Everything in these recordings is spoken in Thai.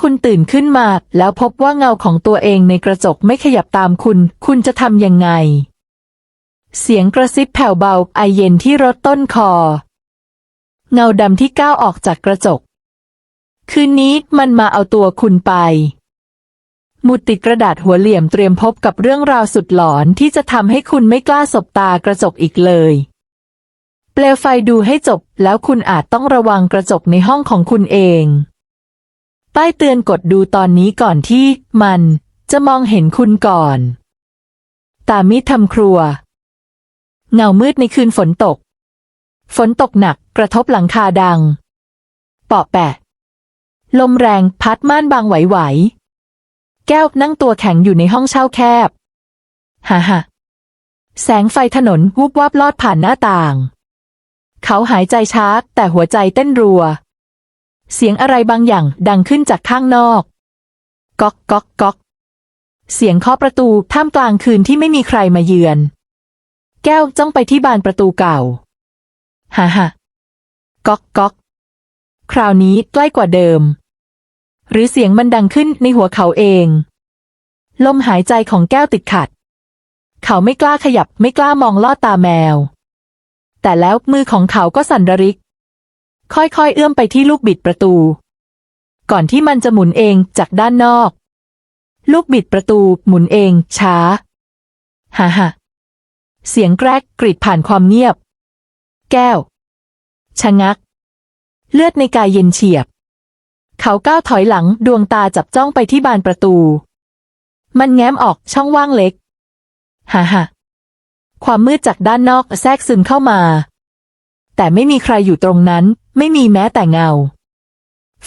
คุณตื่นขึ้นมา แล้วพบว่าเงาของตัวเองในกระจกไม่ขยับตามคุณ คุณจะทำยังไง เสียงกระซิบแผ่วเบาไอเย็นที่รดต้นคอ เงาดำที่ก้าวออกจากกระจก คืนนี้มันมาเอาตัวคุณไปมุดติดกระดาษหัวเหลี่ยมเตรียมพบกับเรื่องราวสุดหลอนที่จะทำให้คุณไม่กล้าสบตากระจกอีกเลย เปลวไฟดูให้จบแล้วคุณอาจต้องระวังกระจกในห้องของคุณเอง ป้ายเตือนกดดูตอนนี้ก่อนที่มันจะมองเห็นคุณก่อน ตามิดทำครัว เงามืดในคืนฝนตก ฝนตกหนักกระทบหลังคาดัง เปาะแปะ ลมแรงพัดม่านบางไหวๆ แก้วนั่งตัวแข็งอยู่ในห้องเช่าแคบฮ่าฮ่าแสงไฟถนนวูบวับลอดผ่านหน้าต่าง เขาหายใจช้าแต่หัวใจเต้นรัว เสียงอะไรบางอย่างดังขึ้นจากข้างนอก ก๊อกก๊อกก๊อก เสียงเคาะประตูท่ามกลางคืนที่ไม่มีใครมาเยือน แก้วจ้องไปที่บานประตูเก่า ฮ่าฮ่าก๊อกก๊อก คราวนี้ใกล้กว่าเดิม หรือเสียงมันดังขึ้นในหัวเขาเอง ลมหายใจของแก้วติดขัด เขาไม่กล้าขยับไม่กล้ามองลอดตาแมว แต่แล้วมือของเขาก็สั่นระริก ค่อยๆ เอื้อมไปที่ลูกบิดประตู ก่อนที่มันจะหมุนเองจากด้านนอก ลูกบิดประตูหมุนเอง ช้าฮ่าฮ่าเสียงแกรกกรีดผ่านความเงียบ แก้ว ชะงัก เลือดในกายเย็นเฉียบ เขาก้าวถอยหลังดวงตาจับจ้องไปที่บานประตู มันแง้มออกช่องว่างเล็กฮ่าฮ่าความมืดจากด้านนอกแทรกซึมเข้ามา แต่ไม่มีใครอยู่ตรงนั้น ไม่มีแม้แต่เงา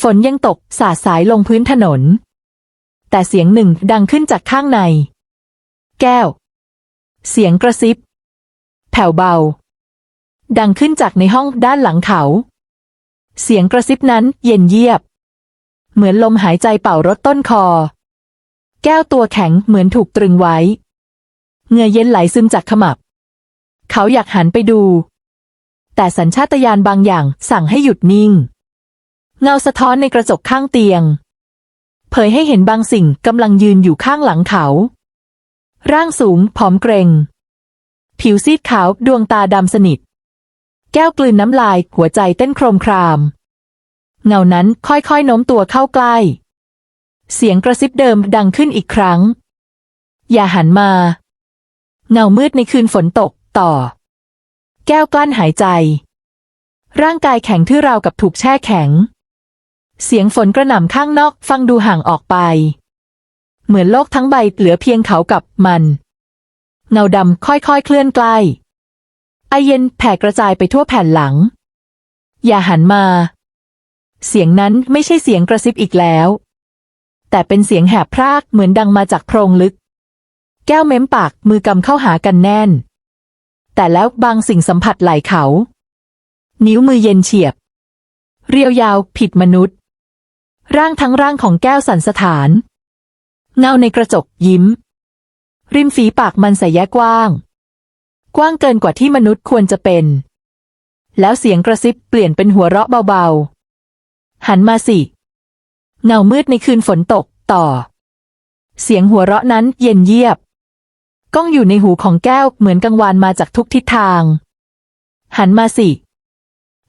ฝนยังตกสาดสายลงพื้นถนน แต่เสียงหนึ่งดังขึ้นจากข้างใน แก้ว เสียงกระซิบ แผ่วเบา ดังขึ้นจากในห้องด้านหลังเขา เสียงกระซิบนั้นเย็นเยียบ เหมือนลมหายใจเป่ารถต้นคอ แก้วตัวแข็งเหมือนถูกตรึงไว้เงื่อเย็นไหลซึมจากขมับ เขาอยากหันไปดู แต่สัญชาตญาณบางอย่างสั่งให้หยุดนิ่ง เงาสะท้อนในกระจกข้างเตียง เผยให้เห็นบางสิ่งกำลังยืนอยู่ข้างหลังเขา ร่างสูงผอมเกรง ผิวซีดขาวดวงตาดำสนิท แก้วกลืนน้ำลายหัวใจเต้นโครมคราม เงานั้นค่อยๆโน้มตัวเข้าใกล้ เสียงกระซิบเดิมดังขึ้นอีกครั้ง อย่าหันมา เงามืดในคืนฝนตกต่อ แก้วกลั้นหายใจ ร่างกายแข็งทื่อราวกับถูกแช่แข็ง เสียงฝนกระหน่ำข้างนอกฟังดูห่างออกไป เหมือนโลกทั้งใบเหลือเพียงเขากับมัน เงาดำค่อยๆเคลื่อนใกล้ไอเย็นแผ่กระจายไปทั่วแผ่นหลัง อย่าหันมา เสียงนั้นไม่ใช่เสียงกระซิบอีกแล้ว แต่เป็นเสียงแหบพรากเหมือนดังมาจากโพรงลึก แก้วเม้มปากมือกำเข้าหากันแน่น แต่แล้วบางสิ่งสัมผัสไหลเขา นิ้วมือเย็นเฉียบ เรียวยาวผิดมนุษย์ ร่างทั้งร่างของแก้วสันสถาน เงาในกระจกยิ้ม ริมฝีปากมันใสแยกว้าง กว้างเกินกว่าที่มนุษย์ควรจะเป็น แล้วเสียงกระซิบเปลี่ยนเป็นหัวเราะเบาๆ หันมาสิเงามืดในคืนฝนตกต่อ เสียงหัวเราะนั้นเย็นเยียบ ก้องอยู่ในหูของแก้วเหมือนกังวานมาจากทุกทิศทาง หันมาสิ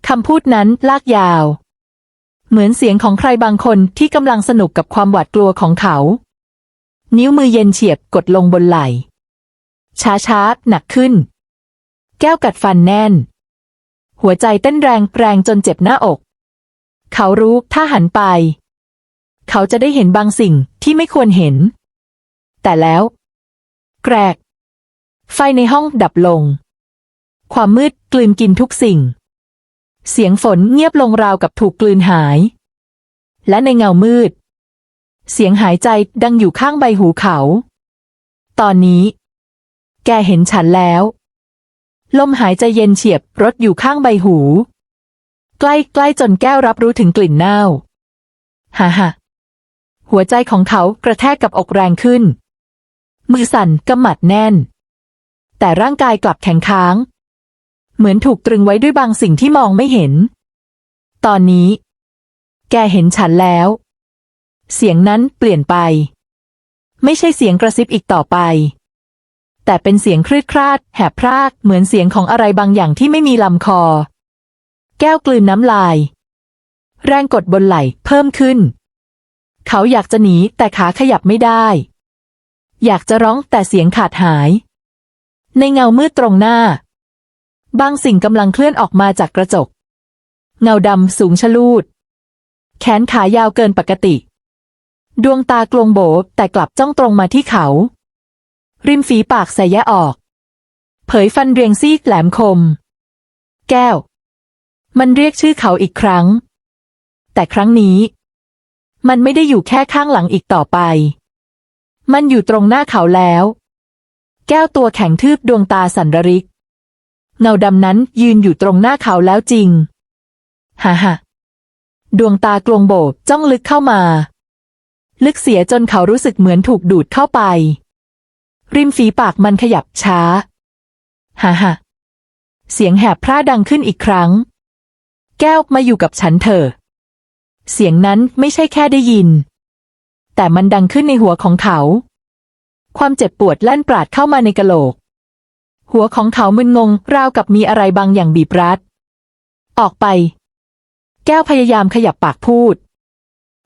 คำพูดนั้นลากยาว เหมือนเสียงของใครบางคนที่กำลังสนุกกับความหวาดกลัวของเขา นิ้วมือเย็นเฉียบกดลงบนไหล่ ช้าๆ หนักขึ้น แก้วกัดฟันแน่น หัวใจเต้นแรงแรงจนเจ็บหน้าอก เขารู้ถ้าหันไป เขาจะได้เห็นบางสิ่งที่ไม่ควรเห็น แต่แล้ว แกรก ไฟในห้องดับลง ความมืดกลืนกินทุกสิ่ง เสียงฝนเงียบลงราวกับถูกกลืนหาย และในเงามืด เสียงหายใจดังอยู่ข้างใบหูเขา ตอนนี้ แกเห็นฉันแล้ว ลมหายใจเย็นเฉียบรถอยู่ข้างใบหู ใกล้ใกล้จนแก้วรับรู้ถึงกลิ่นเน่า ฮ่าฮ่าหัวใจของเขากระแทกกับอกแรงขึ้น มือสั่นกำหมัดแน่น แต่ร่างกายกลับแข็งค้าง เหมือนถูกตรึงไว้ด้วยบางสิ่งที่มองไม่เห็น ตอนนี้ แกเห็นฉันแล้ว เสียงนั้นเปลี่ยนไป ไม่ใช่เสียงกระซิบอีกต่อไป แต่เป็นเสียงคลืดคลาด แหบพราก เหมือนเสียงของอะไรบางอย่างที่ไม่มีลำคอ แก้วกลืนน้ำลาย แรงกดบนไหล่เพิ่มขึ้น เขาอยากจะหนีแต่ขาขยับไม่ได้ อยากจะร้องแต่เสียงขาดหาย ในเงามืดตรงหน้า บางสิ่งกำลังเคลื่อนออกมาจากกระจก เงาดำสูงชะลูด แขนขายาวเกินปกติ ดวงตากลวงโบแต่กลับจ้องตรงมาที่เขา ริมฝีปากใสแยะออก เผยฟันเรียงซีกแหลมคม แก้ว มันเรียกชื่อเขาอีกครั้ง แต่ครั้งนี้ มันไม่ได้อยู่แค่ข้างหลังอีกต่อไป มันอยู่ตรงหน้าเขาแล้ว แก้วตัวแข็งทืบดวงตาสันรริก เงาดำนั้นยืนอยู่ตรงหน้าเขาแล้วจริง ฮ่าฮ่าดวงตากลวงโบกจ้องลึกเข้ามา ลึกเสียจนเขารู้สึกเหมือนถูกดูดเข้าไป ริมฝีปากมันขยับช้า ฮ่าฮ่าเสียงแหบพร่าดังขึ้นอีกครั้ง แก้วมาอยู่กับฉันเถอะ เสียงนั้นไม่ใช่แค่ได้ยิน แต่มันดังขึ้นในหัวของเขา ความเจ็บปวดแล่นปราดเข้ามาในกะโหลก หัวของเขามึนงง ราวกับมีอะไรบางอย่างบีบรัด ออกไป แก้วพยายามขยับปากพูด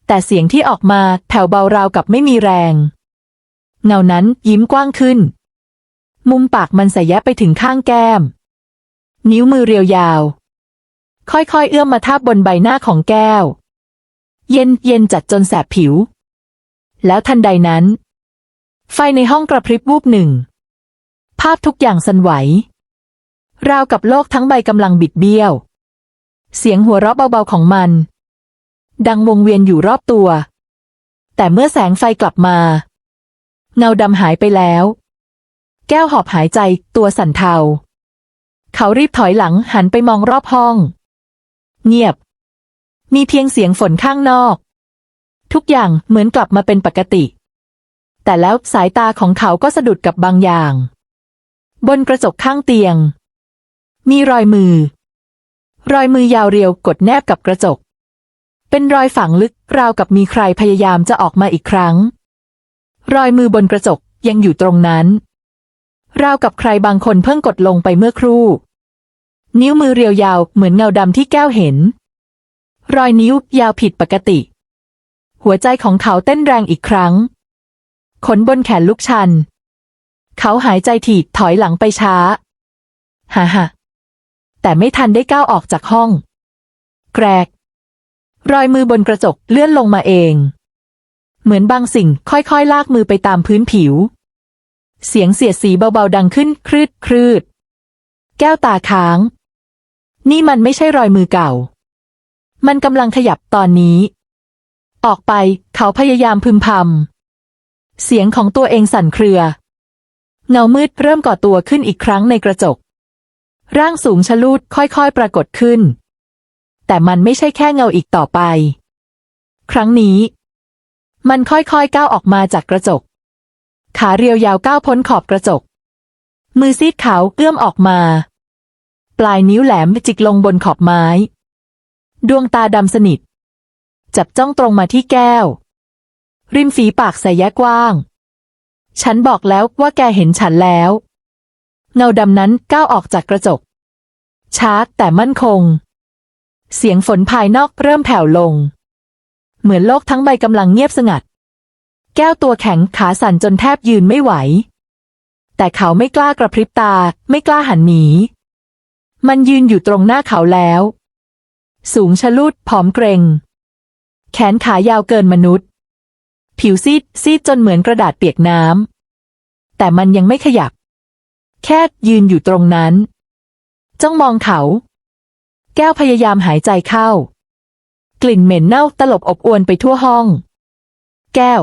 แต่เสียงที่ออกมาแผ่วเบาราวกับไม่มีแรง เงานั้นยิ้มกว้างขึ้น มุมปากมันใสแยะไปถึงข้างแก้ม นิ้วมือเรียวยาว ค่อยๆเอื้อมมาทาบบนใบหน้าของแก้ว เย็นเย็นจัดจนแสบผิว แล้วทันใดนั้น ไฟในห้องกระพริบวูบหนึ่ง ภาพทุกอย่างสั่นไหว ราวกับโลกทั้งใบกำลังบิดเบี้ยว เสียงหัวเราะเบาๆของมัน ดังวงเวียนอยู่รอบตัว แต่เมื่อแสงไฟกลับมา เงาดำหายไปแล้ว แก้วหอบหายใจตัวสั่นเทา เขารีบถอยหลังหันไปมองรอบห้อง เงียบ มีเพียงเสียงฝนข้างนอก ทุกอย่างเหมือนกลับมาเป็นปกติ แต่แล้วสายตาของเขาก็สะดุดกับบางอย่าง บนกระจกข้างเตียง มีรอยมือ รอยมือยาวเรียวกดแนบกับกระจก เป็นรอยฝังลึกราวกับมีใครพยายามจะออกมาอีกครั้ง รอยมือบนกระจกยังอยู่ตรงนั้น ราวกับใครบางคนเพิ่งกดลงไปเมื่อครู่ นิ้วมือเรียวยาวเหมือนเงาดำที่แก้วเห็น รอยนิ้วยาวผิดปกติ หัวใจของเขาเต้นแรงอีกครั้ง ขนบนแขนลุกชัน เขาหายใจถีดถอยหลังไปช้าฮ่าฮ่าแต่ไม่ทันได้ก้าวออกจากห้อง แกรก รอยมือบนกระจกเลื่อนลงมาเอง เหมือนบางสิ่งค่อยๆ ลากมือไปตามพื้นผิว เสียงเสียดสีเบาๆดังขึ้นครืดครืดแก้วตาค้าง นี่มันไม่ใช่รอยมือเก่า มันกำลังขยับตอนนี้ ออกไป เขาพยายามพึมพำ เสียงของตัวเองสั่นเครือ เงามืดเริ่มก่อตัวขึ้นอีกครั้งในกระจก ร่างสูงชะลูดค่อยๆปรากฏขึ้น แต่มันไม่ใช่แค่เงาอีกต่อไป ครั้งนี้ มันค่อยๆก้าวออกมาจากกระจก ขาเรียวยาวก้าวพ้นขอบกระจก มือซีดขาวเอื้อมออกมา ปลายนิ้วแหลมจิกลงบนขอบไม้ ดวงตาดำสนิท จับจ้องตรงมาที่แก้ว ริมฝีปากใสแยกว้าง ฉันบอกแล้วว่าแกเห็นฉันแล้ว เงาดำนั้นก้าวออกจากกระจก ช้าแต่มั่นคง เสียงฝนภายนอกเริ่มแผ่วลง เหมือนโลกทั้งใบกำลังเงียบสงัด แก้วตัวแข็งขาสั่นจนแทบยืนไม่ไหว แต่เขาไม่กล้ากระพริบตา ไม่กล้าหันหนี มันยืนอยู่ตรงหน้าเขาแล้วสูงชะลูดผอมเกรง แขนขายาวเกินมนุษย์ ผิวซีดซีดจนเหมือนกระดาษเปียกน้ำ แต่มันยังไม่ขยับ แค่ยืนอยู่ตรงนั้น จ้องมองเขา แก้วพยายามหายใจเข้า กลิ่นเหม็นเน่าตลบอบอวนไปทั่วห้อง แก้ว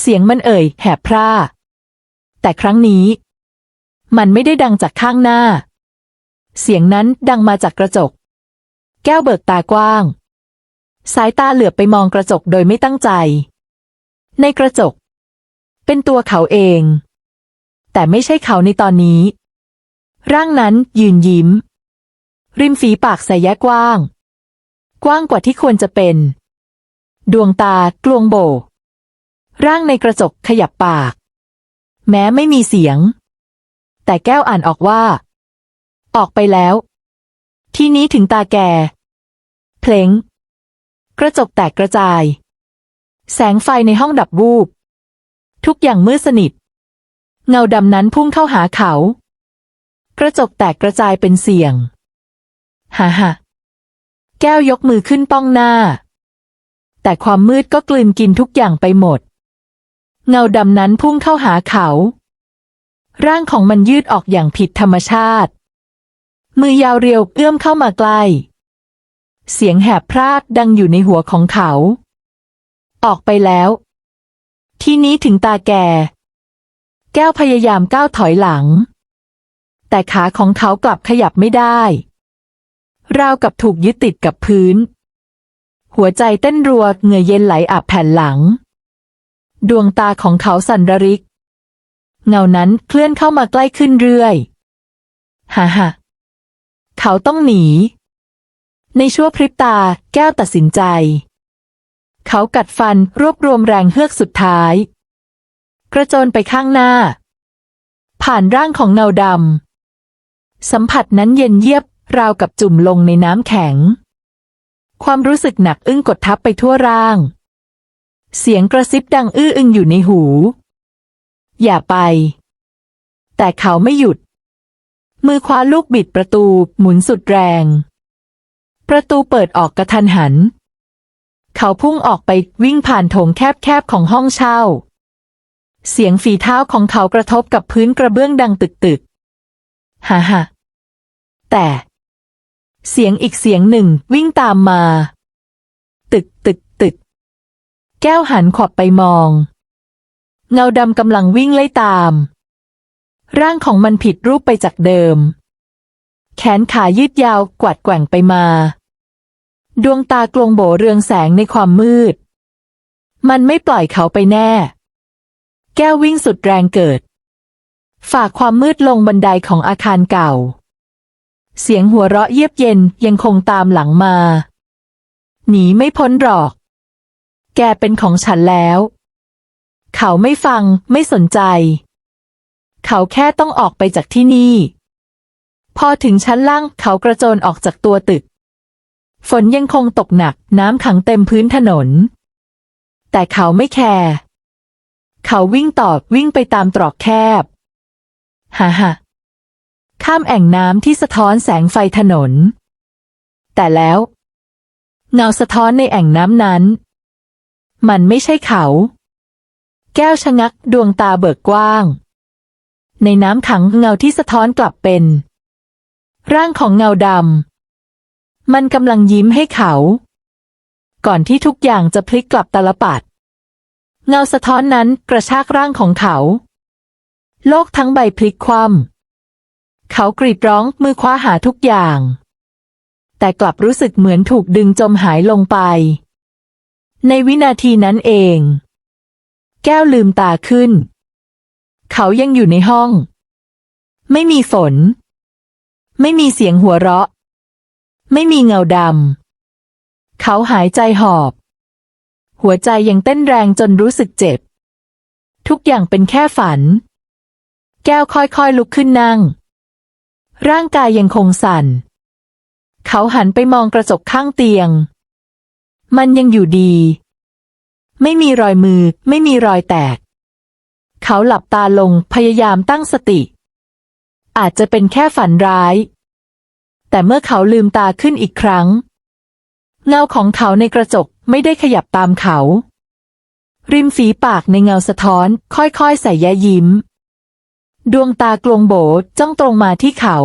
เสียงมันเอ่ย แหบพร่า แต่ครั้งนี้ มันไม่ได้ดังจากข้างหน้า เสียงนั้นดังมาจากกระจก แก้วเบิกตากว้าง สายตาเหลือบไปมองกระจกโดยไม่ตั้งใจ ในกระจก เป็นตัวเขาเอง แต่ไม่ใช่เขาในตอนนี้ ร่างนั้นยืนยิ้ม ริมฝีปากใสแยกกว้าง กว้างกว่าที่ควรจะเป็น ดวงตากลวงโบ ร่างในกระจกขยับปาก แม้ไม่มีเสียง แต่แก้วอ่านออกว่า ออกไปแล้ว ที่นี้ถึงตาแก เพลง กระจกแตกกระจาย แสงไฟในห้องดับวูบ ทุกอย่างมืดสนิท เงาดำนั้นพุ่งเข้าหาเขา กระจกแตกกระจายเป็นเสียงฮ่าฮ่าแก้วยกมือขึ้นป้องหน้า แต่ความมืดก็กลืนกินทุกอย่างไปหมด เงาดำนั้นพุ่งเข้าหาเขา ร่างของมันยืดออกอย่างผิดธรรมชาติ มือยาวเรียวเอื้อมเข้ามาใกล้ เสียงแหบพรากดังอยู่ในหัวของเขา ออกไปแล้ว ที่นี้ถึงตาแก่ แก้วพยายามก้าวถอยหลัง แต่ขาของเขากลับขยับไม่ได้ ราวกับถูกยึดติดกับพื้น หัวใจเต้นรัวเหงื่อเย็นไหลอาบแผ่นหลัง ดวงตาของเขาสั่นระริก เงานั้นเคลื่อนเข้ามาใกล้ขึ้นเรื่อย ฮ่าฮ่าเขาต้องหนี ในชั่วพริบตา แก้วตัดสินใจ เขากัดฟันรวบรวมแรงเฮือกสุดท้าย กระโจนไปข้างหน้า ผ่านร่างของเงาดำสัมผัสนั้นเย็นเยียบราวกับจุ่มลงในน้ำแข็ง ความรู้สึกหนักอึ้งกดทับไปทั่วร่าง เสียงกระซิบดังอื้ออึงอยู่ในหู อย่าไป แต่เขาไม่หยุด มือคว้าลูกบิดประตูหมุนสุดแรง ประตูเปิดออกกระทันหัน เขาพุ่งออกไปวิ่งผ่านโถงแคบๆของห้องเช่า เสียงฝีเท้าของเขากระทบกับพื้นกระเบื้องดังตึกๆฮ่าฮ่าแต่ เสียงอีกเสียงหนึ่งวิ่งตามมา ตึกตึกตึก แก้วหันขวบไปมอง เงาดำกำลังวิ่งไล่ตาม ร่างของมันผิดรูปไปจากเดิม แขนขายืดยาวกวาดแกว่งไปมา ดวงตากลวงโบเรืองแสงในความมืด มันไม่ปล่อยเขาไปแน่ แก้ววิ่งสุดแรงเกิด ฝากความมืดลงบันไดของอาคารเก่า เสียงหัวเราะเยียบเย็นยังคงตามหลังมา หนีไม่พ้นหรอก แกเป็นของฉันแล้ว เขาไม่ฟังไม่สนใจ เขาแค่ต้องออกไปจากที่นี่ พอถึงชั้นล่างเขากระโจนออกจากตัวตึก ฝนยังคงตกหนักน้ำขังเต็มพื้นถนน แต่เขาไม่แคร์เขาวิ่งต่อวิ่งไปตามตรอกแคบฮ่าฮ่าข้ามแอ่งน้ำที่สะท้อนแสงไฟถนน แต่แล้ว เงาสะท้อนในแอ่งน้ำนั้น มันไม่ใช่เขา แก้วชะงักดวงตาเบิกกว้าง ในน้ำขังเงาที่สะท้อนกลับเป็น ร่างของเงาดำ มันกำลังยิ้มให้เขา ก่อนที่ทุกอย่างจะพลิกกลับตาลปัด เงาสะท้อนนั้นกระชากร่างของเขา โลกทั้งใบพลิกคว่ำเขากรีดร้องมือคว้าหาทุกอย่าง แต่กลับรู้สึกเหมือนถูกดึงจมหายลงไป ในวินาทีนั้นเอง แก้วลืมตาขึ้น เขายังอยู่ในห้อง ไม่มีฝน ไม่มีเสียงหัวเราะ ไม่มีเงาดำ เขาหายใจหอบ หัวใจยังเต้นแรงจนรู้สึกเจ็บ ทุกอย่างเป็นแค่ฝัน แก้วค่อยๆลุกขึ้นนั่ง ร่างกายยังคงสั่น เขาหันไปมองกระจกข้างเตียง มันยังอยู่ดี ไม่มีรอยมือ ไม่มีรอยแตก เขาหลับตาลงพยายามตั้งสติ อาจจะเป็นแค่ฝันร้าย แต่เมื่อเขาลืมตาขึ้นอีกครั้ง เงาของเขาในกระจกไม่ได้ขยับตามเขา ริมฝีปากในเงาสะท้อน ค่อยๆใส่แย้ยิ้ม ดวงตากลวงโบจ้องตรงมาที่เขา